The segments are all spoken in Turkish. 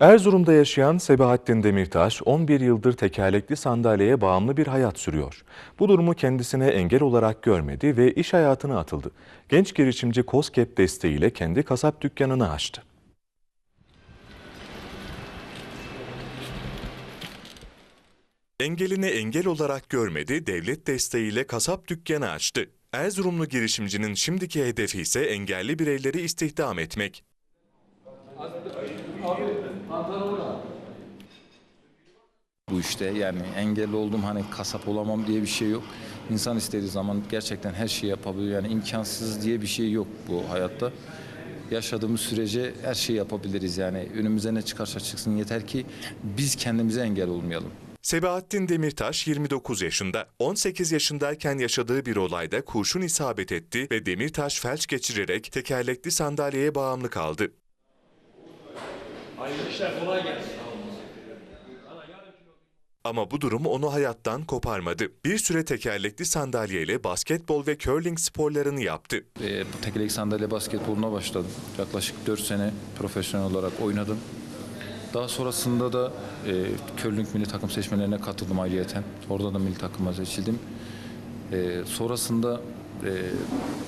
Erzurum'da yaşayan Sebahattin Demirtaş 11 yıldır tekerlekli sandalyeye bağımlı bir hayat sürüyor. Bu durumu kendisine engel olarak görmedi ve iş hayatına atıldı. Genç girişimci COSGAP desteğiyle kendi kasap dükkanını açtı. Engelini engel olarak görmedi, devlet desteğiyle kasap dükkanı açtı. Erzurumlu girişimcinin şimdiki hedefi ise engelli bireyleri istihdam etmek. Bu işte yani engelli oldum hani kasap olamam diye bir şey yok. İnsan istediği zaman gerçekten her şeyi yapabilir. Yani imkansız diye bir şey yok bu hayatta. Yaşadığımız sürece her şeyi yapabiliriz yani. Önümüze ne çıkarsa çıksın yeter ki biz kendimize engel olmayalım. Sebahattin Demirtaş 29 yaşında. 18 yaşındayken yaşadığı bir olayda kurşun isabet etti ve Demirtaş felç geçirerek tekerlekli sandalyeye bağımlı kaldı. Ama bu durum onu hayattan koparmadı. Bir süre tekerlekli sandalyeyle basketbol ve curling sporlarını yaptı. Ee, bu tekerlek sandalye basketboluna başladım. Yaklaşık 4 sene profesyonel olarak oynadım. Daha sonrasında da e, curling milli takım seçmelerine katıldım ayrıyeten. Orada da milli takıma seçildim. E, sonrasında e,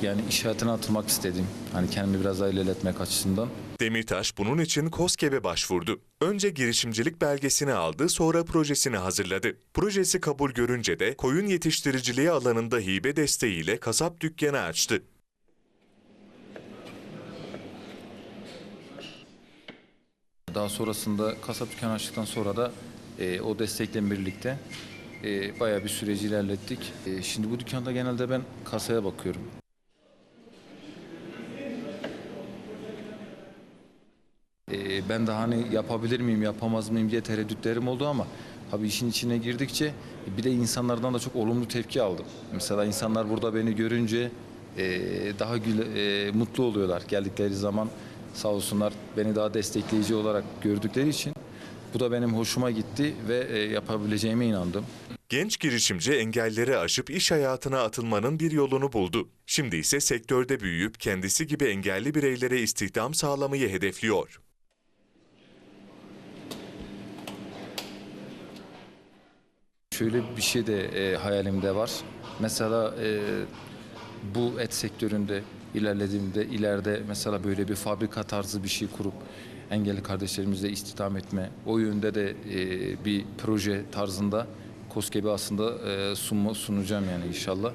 yani iş hayatına atılmak istedim. Hani kendimi biraz daha ilerletmek açısından. Demirtaş bunun için KOSGEB'e başvurdu. Önce girişimcilik belgesini aldı, sonra projesini hazırladı. Projesi kabul görünce de koyun yetiştiriciliği alanında hibe desteğiyle kasap dükkanı açtı. Daha sonrasında kasap dükkanı açtıktan sonra da e, o destekle birlikte e, bayağı bir süreci ilerlettik. E, şimdi bu dükkanda genelde ben kasaya bakıyorum. E, ben de hani yapabilir miyim, yapamaz mıyım diye tereddütlerim oldu ama abi işin içine girdikçe bir de insanlardan da çok olumlu tepki aldım. Mesela insanlar burada beni görünce e, daha güle- e, mutlu oluyorlar geldikleri zaman sağ olsunlar beni daha destekleyici olarak gördükleri için bu da benim hoşuma gitti ve e, yapabileceğime inandım. Genç girişimci engelleri aşıp iş hayatına atılmanın bir yolunu buldu. Şimdi ise sektörde büyüyüp kendisi gibi engelli bireylere istihdam sağlamayı hedefliyor. Şöyle bir şey de e, hayalimde var. Mesela e, bu et sektöründe ilerlediğimde ileride mesela böyle bir fabrika tarzı bir şey kurup engelli kardeşlerimizle istihdam etme, o yönde de e, bir proje tarzında KOSGEB'i aslında e, sunma, sunacağım yani inşallah.